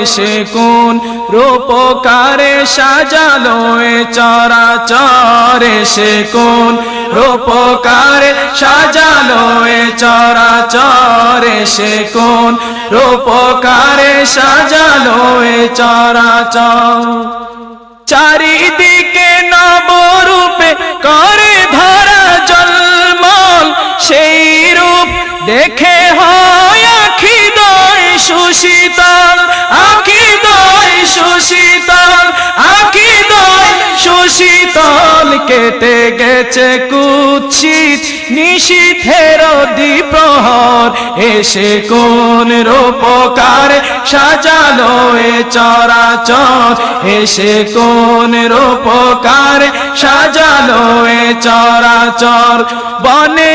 এসে কোন রূপকারে সাজালো এ চরাচর এসে কোন রূপকারে সাজালো এ চরাচর এসে কোন রূপকারে সাজালো এ চরাচর। চারিদিকে নবরূপে করে ধরা জলমল, সেই রূপ দেখে সুশীতল কেটে গেছে কুৎসিত নিশীথের দ্বীপ্রহর এসে কোন রূপকার সাজালো এ চরাচর। এসে কোন রূপকার সাজালো এ চরাচর। বনে